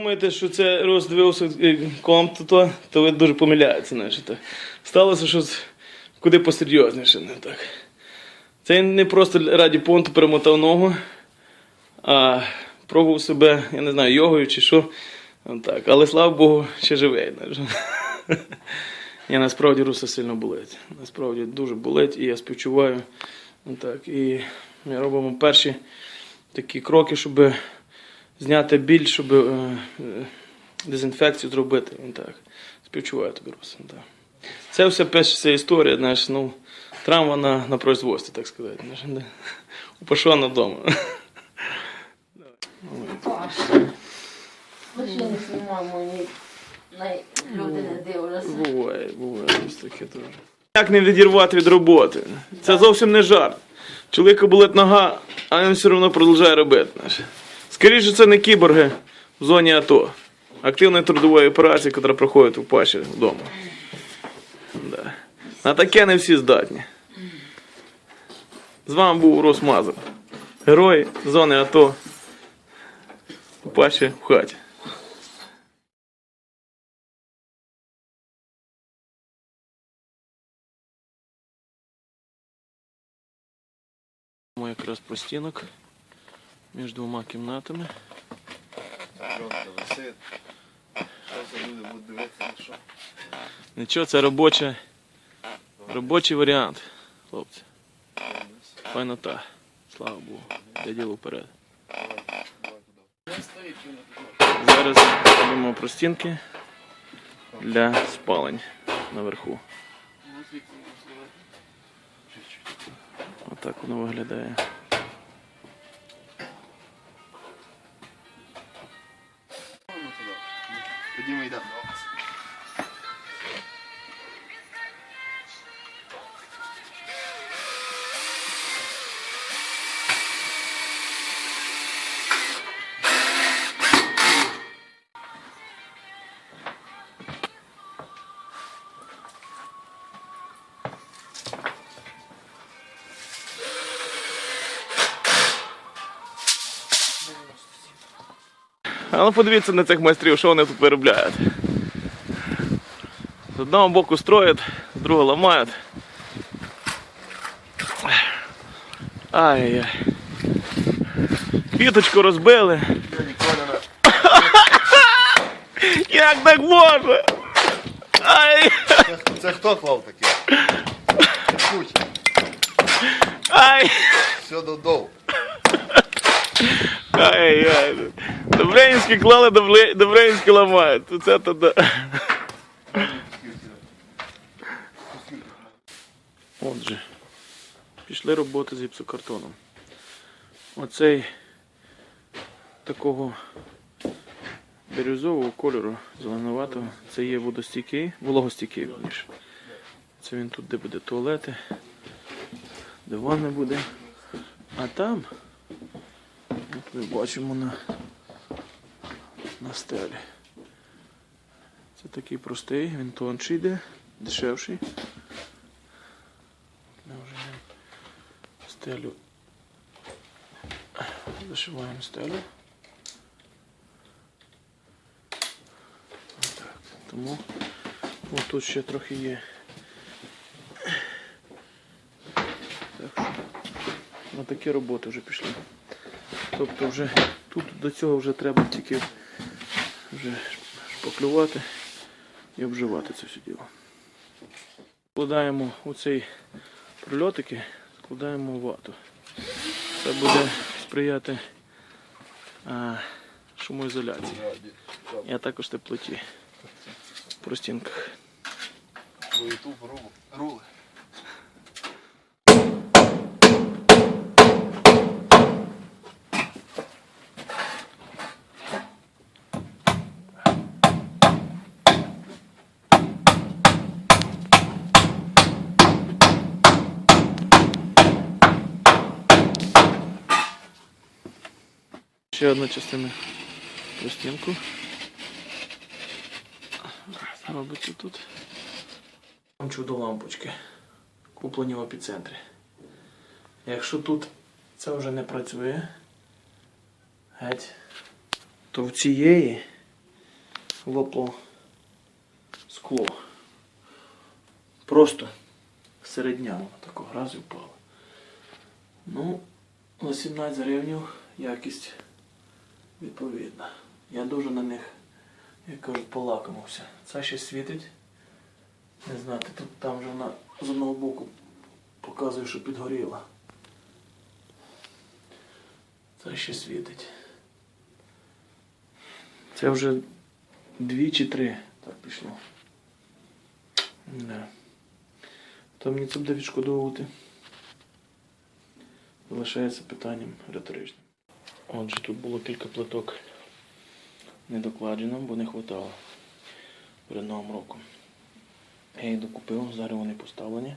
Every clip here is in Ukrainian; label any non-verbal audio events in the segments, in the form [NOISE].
Думаєте, що це роздивився комп, то, то ви дуже помиляєтеся. Значить. Сталося щось куди посерйозніше, не так. Це не просто раді понту перемотав ногу, а пробував себе, я не знаю, йогою чи що. Так. Але слава Богу, ще живий. [LAUGHS] Я насправді руса сильно болить. Насправді дуже болить, і я співчуваю. Так. І ми робимо перші такі кроки, щоб зняти біль, щоб е, е, дезінфекцію зробити. Він так. Співчуваю тобі, Руслан. Так. Це все пишеться історія, знаєш, ну, травма на, на производстві, так сказати. Знаєш. У Пашона вдома. Знімаємо, ні. Люди не дивляться. Буває, буває, ось таке теж. Як не відірвати від роботи? Це зовсім не жарт. Чоловіка болить нога, а він все одно продовжує робити. знаєш. Скоріше, це не кіборги в зоні АТО. Активної трудової операції, яка проходить у Паші вдома. Да. На таке не всі здатні. З вами був Урос Мазур. Герой зони АТО. У Паші в хаті. Мой якраз простінок між двома кімнатами. Висить. Що люди будуть дивитися, що? Нічого, це робоча, робочий варіант, хлопці. Файнота. Слава Богу. Для діло вперед. Зараз робимо простінки для спалень наверху. Отак воно виглядає. Тоді ми йдемо до вас. А ну подивіться на цих майстрів, що вони тут виробляють. З одного боку строять, з другого ламають. Ай-яй. Квіточку розбили. [LAUGHS] Як так може? Ай! Це, це хто клав таке? Куч. Ай! Все додов. Ай-яй. Добренські клали, добренські ламають. Це то да. Отже, пішли роботи з гіпсокартоном. Оцей такого бірюзового кольору, зеленуватого, це є водостійкий, вологостійкий, вірніше. Це він тут, де буде туалети, де ванна буде. А там, як ми бачимо на, на стелі. Це такий простий, він тонший йде, дешевший. Ми вже стелю зашиваємо стелю. Отак. Тому от тут ще трохи є. Так що на такі роботи вже пішли. Тобто вже тут до цього вже треба тільки вже шпаклювати і обживати це все діло. Складаємо у цей прольотики, складаємо вату. Це буде сприяти а, шумоізоляції. І а також теплоті в простінках. Рули. Ще одна частина простінку. Робиться тут. Чудо лампочки. Куплені в епіцентрі. Якщо тут це вже не працює, геть, то в цієї лопло скло. Просто середня воно такого разу впало. Ну, на 17 гривень якість відповідна. Я дуже на них, як кажуть, полакомився. Це ще світить. Не знати, тут там вже вона з одного боку показує, що підгоріла. Це ще світить. Це вже дві чи три так пішло. Не. То мені це буде відшкодовувати. Залишається питанням риторичним. Отже, тут було кілька плиток недокладжено, бо не вистачало перед Новим роком. Я їх докупив, зараз вони поставлені.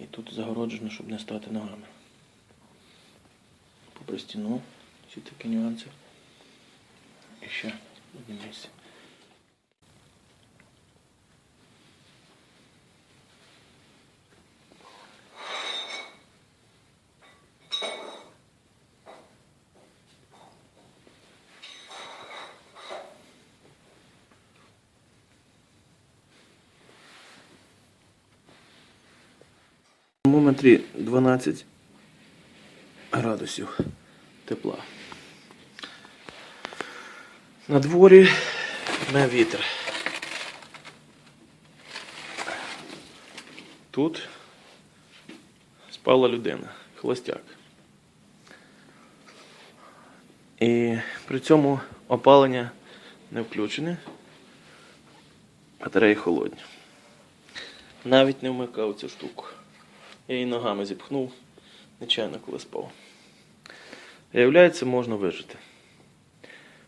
І тут загороджено, щоб не стати ногами. Попри стіну, всі такі нюанси. І ще одне місце. В моменті 12 градусів тепла. На дворі не вітер. Тут спала людина, холостяк. І при цьому опалення не включене, батареї холодні. Навіть не вмикав цю штуку. Я її ногами зіпхнув, нечайно коли спав. Виявляється, можна вижити.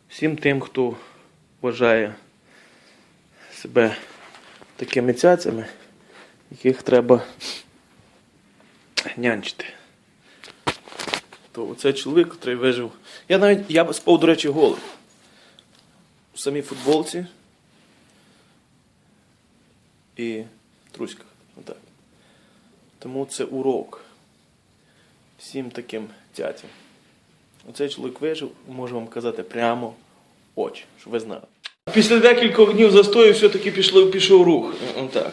Всім тим, хто вважає себе такими цяцями, яких треба нянчити. То оцей чоловік, який вижив. Я навіть я спав, до речі, голим. У самій футболці і труськах. Отак. Тому це урок всім таким тятям. Оцей чоловік вижив, можу вам казати прямо очі, щоб ви знали. Після декількох днів застою все-таки пішло, пішов рух. Так.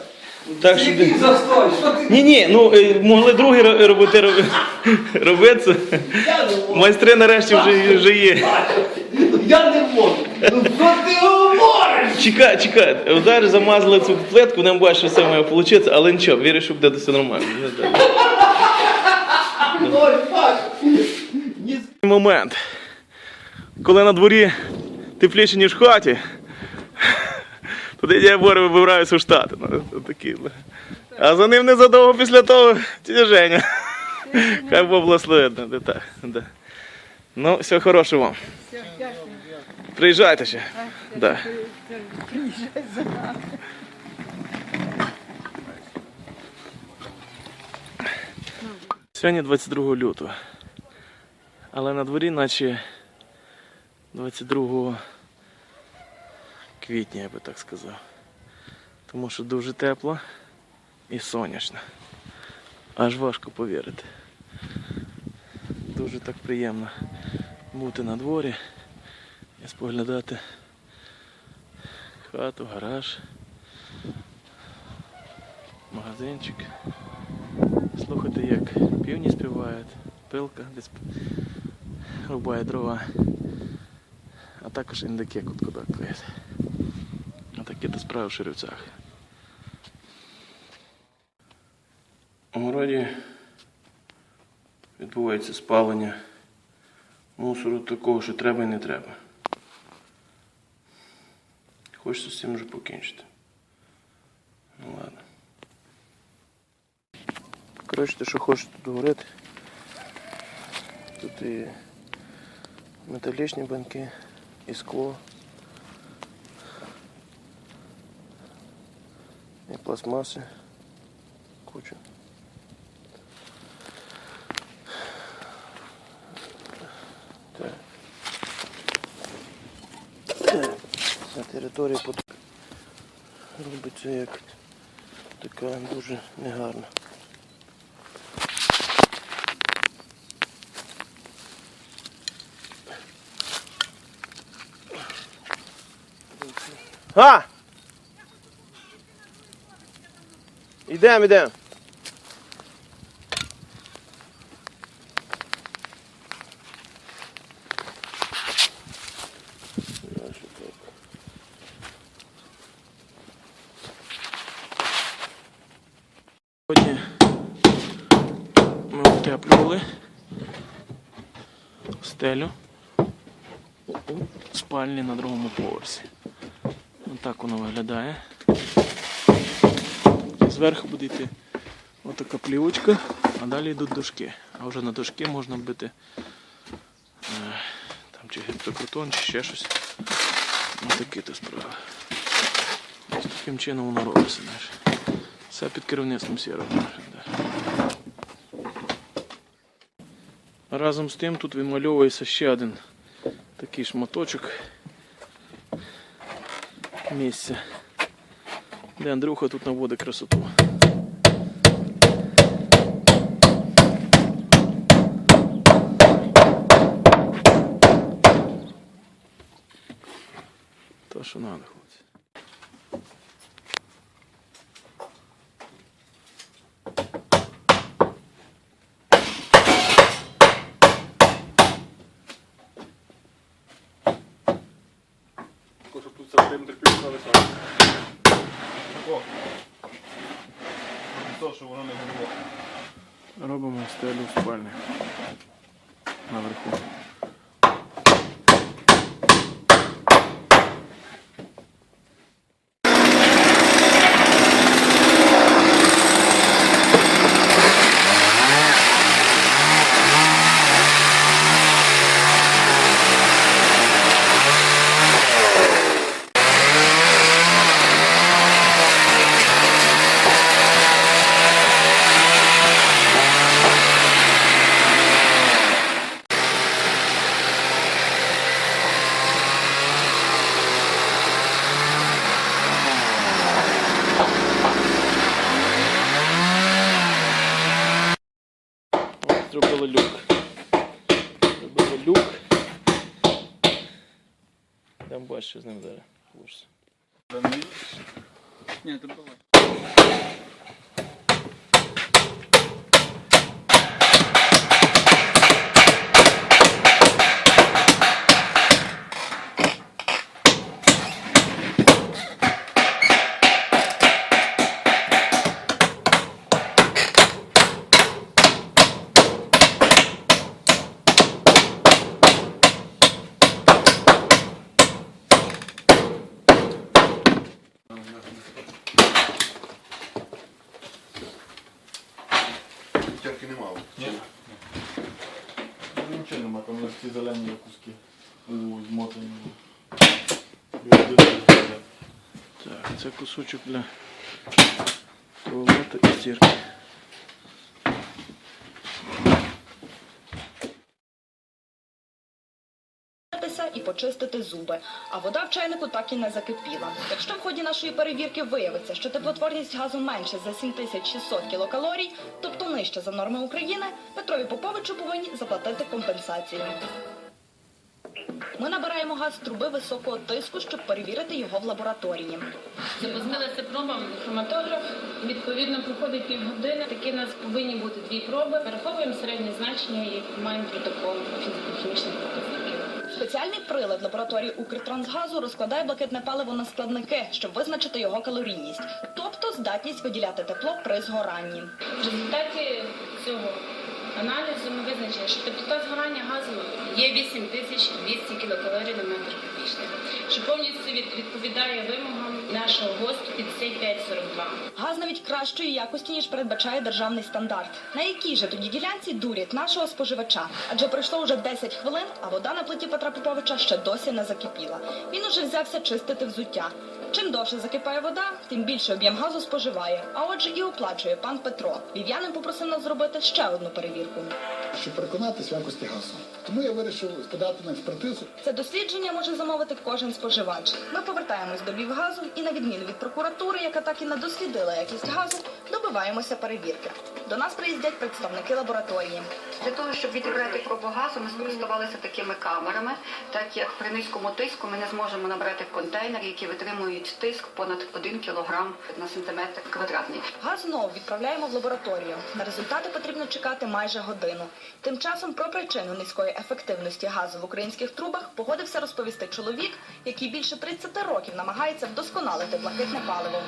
Так, що... Який застой? Що ти? Ні, ні, ну е, могли другі ро- роботи роби- [LAUGHS] робити. Я не можу. Майстри нарешті вже, вже є. Я не можу. Ну що ти говориш? Чекай, чекай. Зараз замазали цю плитку, нам бачить, що все має вийти, але нічого, вірю, що буде все нормально. З- момент, коли на дворі тепліше, ніж в хаті, тоді я Боря вибираюся у Штати. Ну. А за ним незадовго після того тітя Женя. Хай Бог благословить. Ну, всього хорошого вам. Приїжджайте ще. Да. Сьогодні 22 лютого. Але на дворі наче 22 квітня, я би так сказав. Тому що дуже тепло і сонячно. Аж важко повірити. Дуже так приємно бути на дворі і споглядати хату, гараж, магазинчик. Слухати, як півні співають, пилка десь рубає дрова, а також індики куткудакують. А такі то справи в Ширівцях. У городі відбувається спалення мусору такого, що треба і не треба. Хочеться з цим вже покінчити. Ну ладно. Коротше, ти що хочеш тут говорити? Тут і металічні банки, і скло, і пластмаси. Куча. Територія под... робиться як така дуже негарна. А! Ідем, ідем. Сьогодні ми утеплювали стелю у спальні на другому поверсі. Ось так воно виглядає. Зверху буде йти отака плівочка, а далі йдуть дошки. А вже на дошки можна бити е, там чи гіпсокартон, чи ще щось. Ось такі то справи. Ось таким чином воно робиться. Знаєш. Все під керівництвом сіра. Разом з тим тут вимальовується ще один такий шматочок місця, де Андрюха тут наводить красоту. То, що треба, для туалета і стірки. І почистити зуби. А вода в чайнику так і не закипіла. Якщо в ході нашої перевірки виявиться, що теплотворність газу менше за 7600 кілокалорій, тобто нижче за норми України, Петрові Поповичу повинні заплатити компенсацію. Ми набираємо газ з труби високого тиску, щоб перевірити його в лабораторії. Запустилася проба хроматограф. Відповідно, проходить півгодини. Такі у нас повинні бути дві проби. Враховуємо середнє значення і маємо протокол фізико-хімічних показників. Спеціальний прилад лабораторії Укртрансгазу розкладає блакитне паливо на складники, щоб визначити його калорійність, тобто здатність виділяти тепло при згоранні. В результаті цього аналізу ми визначили, що теплота згорання газу є 8200 кілокалорій на метр кубічний, що повністю від- відповідає вимогам нашого ГОСТу 5542. Газ навіть кращої якості, ніж передбачає державний стандарт. На якій же тоді ділянці дурять нашого споживача? Адже пройшло вже 10 хвилин, а вода на плиті Петра Поповича ще досі не закипіла. Він уже взявся чистити взуття. Чим довше закипає вода, тим більше об'єм газу споживає. А отже, і оплачує пан Петро. Львів'янин попросив нас зробити ще одну перевірку. щоб переконатися в якості газу. Тому я вирішив подати на експертизу. Це дослідження може замовити кожен споживач. Ми повертаємось до Львівгазу і, на відміну від прокуратури, яка так і не дослідила якість газу, добиваємося перевірки. До нас приїздять представники лабораторії. Для того, щоб відібрати пробу газу, ми скористувалися такими камерами, так як при низькому тиску ми не зможемо набрати в контейнери, які витримують тиск понад 1 кг на сантиметр квадратний. Газ знову відправляємо в лабораторію. На результати потрібно чекати майже годину. Тим часом про причину низької ефективності газу в українських трубах погодився розповісти чоловік, який більше 30 років намагається вдосконалити блакитне паливо.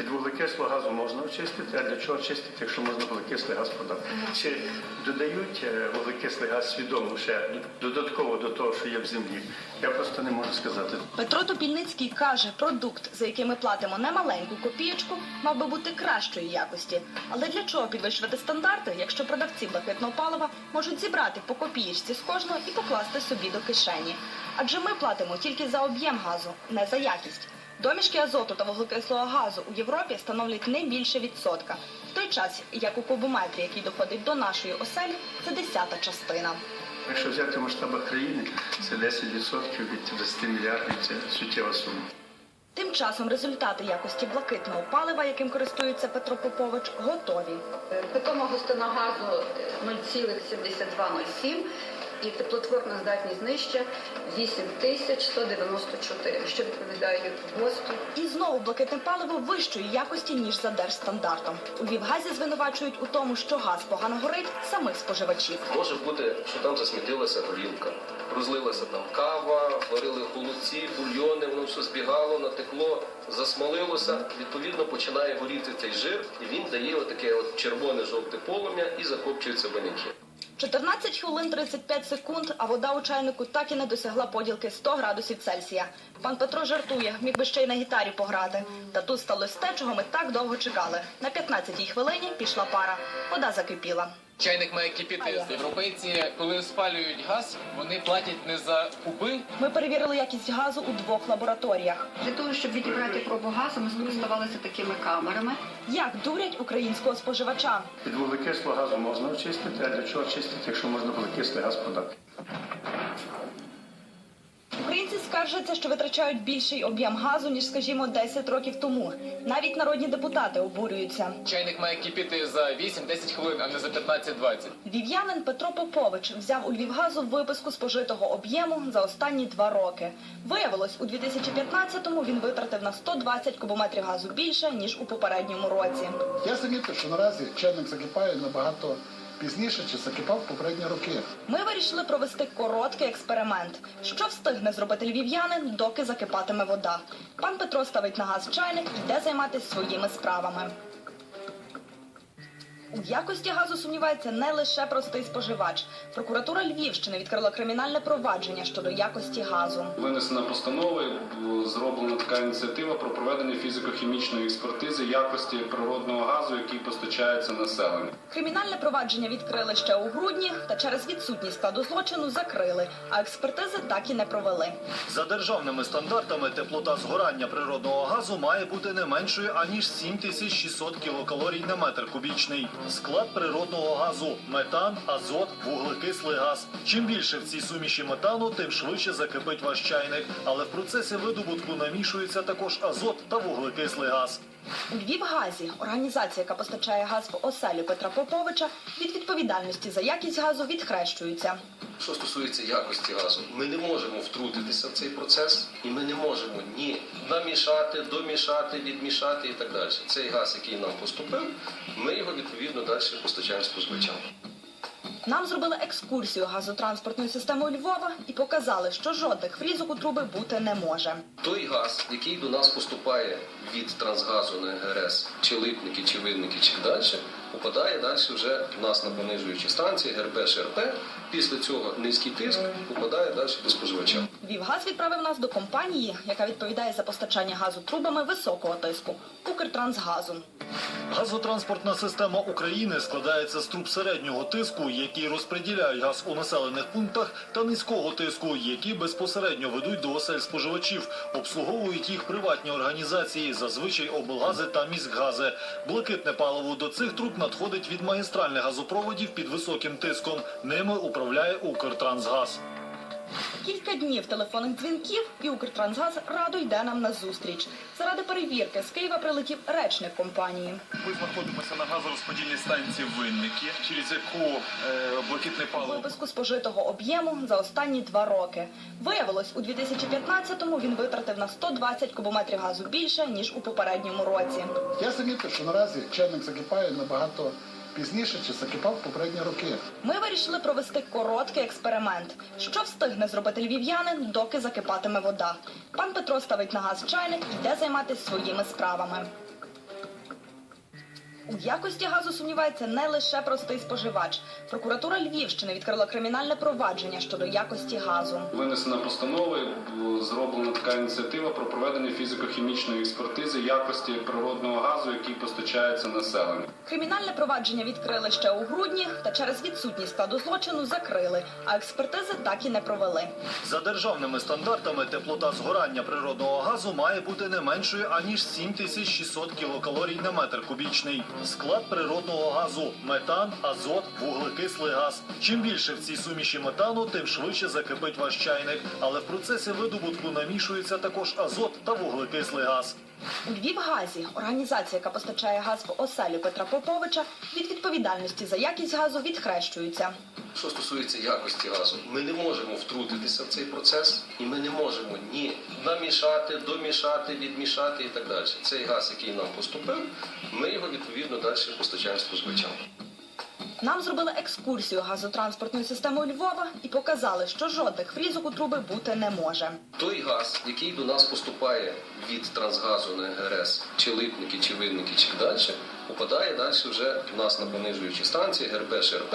Від вуглекислого газу можна очистити, а для чого чистити, якщо можна вуглекислий газ подати? Чи додають е, вуглекислий газ свідомо ще додатково до того, що є в землі? Я просто не можу сказати. Петро Топільницький каже, продукт, за який ми платимо немаленьку копієчку, мав би бути кращої якості. Але для чого підвищувати стандарти, якщо продавці блакитного палива можуть зібрати по копієчці з кожного і покласти собі до кишені? Адже ми платимо тільки за об'єм газу, не за якість. Домішки азоту та вуглекислого газу у Європі становлять не більше відсотка, в той час як у кубометрі, який доходить до нашої оселі, це десята частина. Якщо взяти в масштабах країни, це 10% від 20 мільярдів, це суттєва сума. Тим часом результати якості блакитного палива, яким користується Петро Попович, готові. Питома густина газу 0,7207 і теплотворна здатність нижча 8194, що відповідає ГОСТу. І знову блакитне паливо вищої якості, ніж за держстандартом. У Львівгазі звинувачують у тому, що газ погано горить самих споживачів. Може бути, що там засмітилася горілка, розлилася там кава, варили холодці, бульйони, воно все збігало, натекло, засмолилося. Відповідно, починає горіти цей жир, і він дає отаке от червоне жовте полум'я і закопчуються баняки. 14 хвилин 35 секунд, а вода у чайнику так і не досягла поділки 100 градусів Цельсія. Пан Петро жартує, міг би ще й на гітарі пограти. Та тут сталося те, чого ми так довго чекали. На 15-й хвилині пішла пара. Вода закипіла. Чайник має кипіти. Європейці, коли спалюють газ, вони платять не за куби, Ми перевірили якість газу у двох лабораторіях. Для того, щоб відібрати пробу газу, ми скористувалися такими камерами. Як дурять українського споживача? Під вуглекисло газу можна очистити, а для чого чистити, якщо можна вуглекислий газ подати? Українці скаржаться, що витрачають більший об'єм газу, ніж, скажімо, 10 років тому. Навіть народні депутати обурюються. чайник має кипіти за 8-10 хвилин, а не за 15-20. Львів'янин Петро Попович взяв у Львівгазу виписку спожитого об'єму за останні два роки. Виявилось, у 2015-му він витратив на 120 кубометрів газу більше, ніж у попередньому році. Я замітив, що наразі чайник закипає набагато пізніше, чи закипав попередні роки. Ми вирішили провести короткий експеримент. Що встигне зробити львів'янин, доки закипатиме вода. Пан Петро ставить на газ чайник йде займатися своїми справами. У якості газу сумнівається не лише простий споживач. Прокуратура Львівщини відкрила кримінальне провадження щодо якості газу. Винесена постанова, і зроблена така ініціатива про проведення фізико-хімічної експертизи якості природного газу, який постачається населенню. Кримінальне провадження відкрили ще у грудні, та через відсутність складу злочину закрили, а експертизи так і не провели. За державними стандартами теплота згорання природного газу має бути не меншою аніж 7600 кілокалорій на метр кубічний. Склад природного газу: метан, азот, вуглекислий газ. Чим більше в цій суміші метану, тим швидше закипить ваш чайник. Але в процесі видобутку намішується також азот та вуглекислий газ. У Львівгазі, організація, яка постачає газ в оселі Петра Поповича, від відповідальності за якість газу відхрещується. Що стосується якості газу, ми не можемо втрутитися в цей процес, і ми не можемо ні намішати, домішати, відмішати і так далі. Цей газ, який нам поступив, ми його відповідно далі постачаємо споживачам. Нам зробили екскурсію газотранспортної системи Львова і показали, що жодних фрізок у труби бути не може. Той газ, який до нас поступає від трансгазу на ГРС, чи липники, чи винники, чи далі, попадає далі вже в нас на понижуючі станції ГРП, ШРП. Після цього низький тиск попадає далі до споживача. Львівгаз відправив нас до компанії, яка відповідає за постачання газу трубами високого тиску Укртрансгазу. Газотранспортна система України складається з труб середнього тиску, які розподіляють газ у населених пунктах, та низького тиску, які безпосередньо ведуть до осель споживачів, обслуговують їх приватні організації, зазвичай облгази та міськгази. Блакитне паливо до цих труб надходить від магістральних газопроводів під високим тиском. Ними управляє Укртрансгаз. Кілька днів телефонних дзвінків і Укртрансгаз радо йде нам на зустріч. Заради перевірки з Києва прилетів речник компанії. Ми знаходимося на газорозподільній станції Винники, через яку е, блакитне паливо Випуску спожитого об'єму за останні два роки. Виявилось, у 2015-му він витратив на 120 кубометрів газу більше, ніж у попередньому році. Я замітив, що наразі чайник закипає набагато пізніше, чи закипав попередні роки. Ми вирішили провести короткий експеримент. Що встигне зробити львів'янин, доки закипатиме вода. Пан Петро ставить на газ чайник і йде займатися своїми справами. У якості газу сумнівається не лише простий споживач. Прокуратура Львівщини відкрила кримінальне провадження щодо якості газу. Винесена постанова, і зроблена така ініціатива про проведення фізико-хімічної експертизи якості природного газу, який постачається населенню. Кримінальне провадження відкрили ще у грудні, та через відсутність складу злочину закрили, а експертизи так і не провели. За державними стандартами теплота згорання природного газу має бути не меншою аніж 7600 кілокалорій на метр кубічний. Склад природного газу метан, азот, вуглекислий газ. Чим більше в цій суміші метану, тим швидше закипить ваш чайник. Але в процесі видобутку намішується також азот та вуглекислий газ. Львівгазі, організація, яка постачає газ в оселю Петра Поповича, від відповідальності за якість газу відхрещується. Що стосується якості газу, ми не можемо втрутитися в цей процес, і ми не можемо ні намішати, домішати, відмішати і так далі. Цей газ, який нам поступив, ми його відповідно далі постачаємо споживачам. Нам зробили екскурсію газотранспортною системою Львова і показали, що жодних фрізок у труби бути не може. Той газ, який до нас поступає від трансгазу на ГРС, чи липники, чи винники, чи далі, попадає далі вже в нас на понижуючі станції ГРП, ШРП.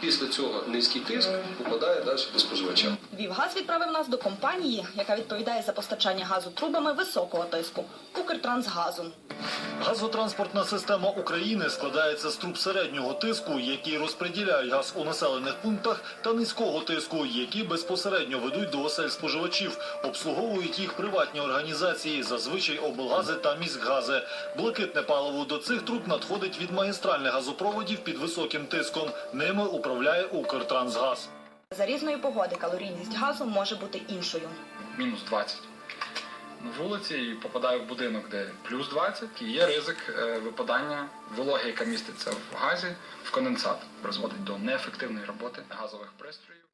Після цього низький тиск попадає далі до споживача. Львівгаз відправив нас до компанії, яка відповідає за постачання газу трубами високого тиску Укртрансгазу. Газотранспортна система України складається з труб середнього тиску, які розподіляють газ у населених пунктах, та низького тиску, які безпосередньо ведуть до осель споживачів. Обслуговують їх приватні організації, зазвичай облгази та міськгази. Блакитне паливо до цих труб надходить від магістральних газопроводів під високим тиском. Ними управляє Укртрансгаз. За різної погоди калорійність газу може бути іншою. мінус 20 на вулиці і попадаю в будинок, де плюс 20, і є ризик е, випадання вологи, яка міститься в газі, в конденсат, призводить до неефективної роботи газових пристроїв.